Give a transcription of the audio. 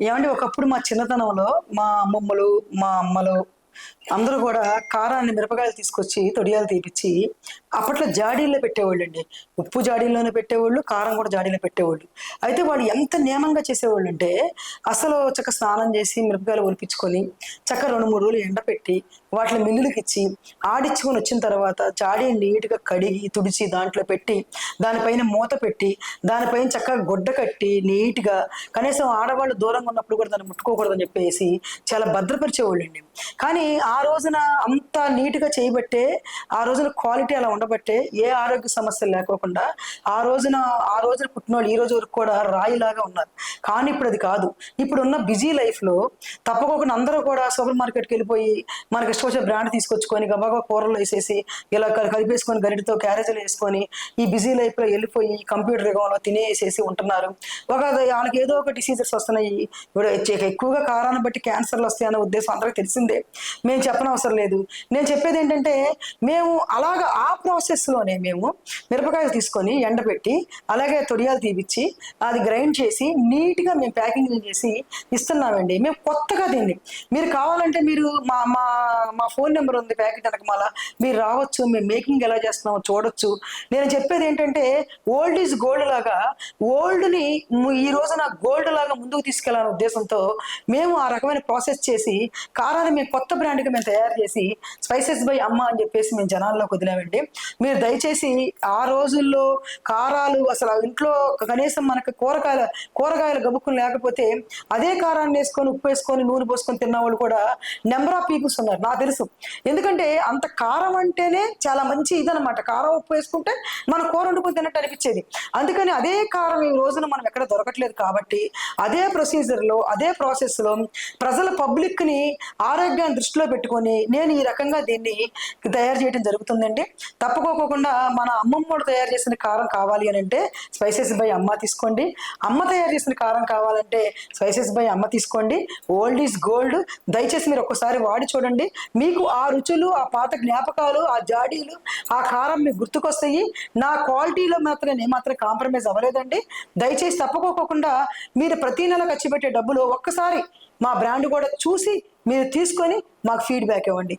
ఏమంటే ఒకప్పుడు మా చిన్నతనంలో మా అమ్మమ్మలు మా అమ్మలు అందరూ కూడా కారాన్ని మిరపకాయలు తీసుకొచ్చి తొడియాలు తీపిచ్చి అప్పట్లో జాడీల్లో పెట్టేవాళ్ళు అండి ఉప్పు జాడీల్లోనే పెట్టేవాళ్ళు కారం కూడా జాడీలో పెట్టేవాళ్ళు. అయితే వాళ్ళు ఎంత నియమంగా చేసేవాళ్ళు అంటే అసలు చక్క స్నానం చేసి మిరపకాయలు ఒలిపించుకొని చక్క రెండు మూడు రోజులు ఎండపెట్టి వాటిని మిల్లులకి ఇచ్చి ఆడిచ్చుకొని వచ్చిన తర్వాత జాడీ నీట్గా కడిగి తుడిచి దాంట్లో పెట్టి దానిపైన మూత పెట్టి దానిపైన చక్కగా గుడ్డ కట్టి నీట్గా కనీసం ఆడవాళ్ళు దూరంగా ఉన్నప్పుడు కూడా దాన్ని ముట్టుకోకూడదని చెప్పేసి చాలా భద్రపరిచేవాళ్ళు అండి కానీ ఆ రోజున అంత నీట్గా చేయబట్టే ఆ రోజున క్వాలిటీ అలా ఉండబట్టే ఏ ఆరోగ్య సమస్యలు లేకోకుండా ఆ రోజున ఆ రోజున పుట్టినోళ్ళు ఈ రోజు వరకు కూడా రాయిలాగా ఉన్నారు. కానీ ఇప్పుడు అది కాదు. ఇప్పుడున్న బిజీ లైఫ్లో తప్పకుండా అందరూ కూడా సూపర్ మార్కెట్కి వెళ్ళిపోయి మనకి ఇష్టం వచ్చే బ్రాండ్ తీసుకొచ్చుకొని గబాగా కూరలు వేసేసి ఇలా కలిపేసుకొని గరిటితో క్యారేజీలు వేసుకొని ఈ బిజీ లైఫ్లో వెళ్ళిపోయి కంప్యూటర్ యుగంలో తినేసేసి ఉంటున్నారు. ఒక వాళ్ళకి ఏదో ఒక డిసీజెస్ వస్తున్నాయి. ఇప్పుడు ఎక్కువగా కారాన్ని బట్టి క్యాన్సర్లు వస్తాయన్న ఉద్దేశం అందరికీ తెలిసిందే. మేము చెప్పనవసరం లేదు. నేను చెప్పేది ఏంటంటే మేము అలాగ ఆ ప్రాసెస్లోనే మేము మిరపకాయలు తీసుకొని ఎండబెట్టి అలాగే తొడియాలు తీపిచ్చి అది గ్రైండ్ చేసి నీట్గా మేము ప్యాకింగ్ చేసి ఇస్తున్నామండి. మేము కొత్తగా దీన్ని. మీరు కావాలంటే మీరు మా మా మా ఫోన్ నెంబర్ ఉంది ప్యాకెట్ వెనకమాల. మీరు రావచ్చు మేము మేకింగ్ ఎలా చేస్తున్నామో చూడొచ్చు. నేను చెప్పేది ఏంటంటే ఓల్డ్ ఈజ్ గోల్డ్ లాగా ఓల్డ్ని ఈ రోజున గోల్డ్ లాగా ముందుకు తీసుకెళ్ళాలనే ఉద్దేశంతో మేము ఆ రకమైన ప్రాసెస్ చేసి కారాన్ని మేము కొత్త బ్రాండ్కి మేము తయారు చేసి స్పైసెస్ బై అమ్మ అని చెప్పేసి మేము జనాల్లోకి వదిలామండి. మీరు దయచేసి ఆ రోజుల్లో కారాలు అసలు ఇంట్లో కనీసం మనకు కూరగాయల కూరగాయల గబుక్కులు లేకపోతే అదే కారాన్ని వేసుకొని ఉప్పు వేసుకొని నూనె పోసుకొని తిన్న వాళ్ళు కూడా నెంబర్ ఆఫ్ పీపుల్స్ ఉన్నారు నాకు తెలుసు. ఎందుకంటే అంత కారం అంటేనే చాలా మంచి ఇదనమాట కారం ఉప్పు వేసుకుంటే మన కూర వండుకొని తిన్నట్టు అనిపించేది. అందుకని అదే కారం ఈ రోజున మనం ఎక్కడ దొరకట్లేదు కాబట్టి అదే ప్రొసీజర్లో అదే ప్రాసెస్లో ప్రజల పబ్లిక్ని ఆరోగ్యాన్ని దృష్టిలో పెట్టుకొని నేను ఈ రకంగా దీన్ని తయారు చేయడం జరుగుతుందండి. తప్పుకోకుండా మన అమ్మమ్మోడు తయారు చేసిన కారం కావాలి అని అంటే స్పైసెస్ బై అమ్మ తీసుకోండి. అమ్మ తయారు చేసిన కారం కావాలంటే స్పైసెస్ బై అమ్మ తీసుకోండి. Old is gold. దయచేసి మీరు ఒక్కసారి వాడి చూడండి. మీకు ఆ రుచులు ఆ పాత జ్ఞాపకాలు ఆ జాడీలు ఆ కారం మీకు గుర్తుకొస్తాయి. నా క్వాలిటీలో మాత్రం ఏమాత్రం మాత్రం కాంప్రమైజ్ అవ్వలేదండి. దయచేసి తప్పుకోకుండా మీరు ప్రతి నెల ఖర్చు పెట్టే డబ్బులు ఒక్కసారి మా బ్రాండ్ కూడా చూసి మీరు తీసుకొని మాకు ఫీడ్బ్యాక్ ఇవ్వండి.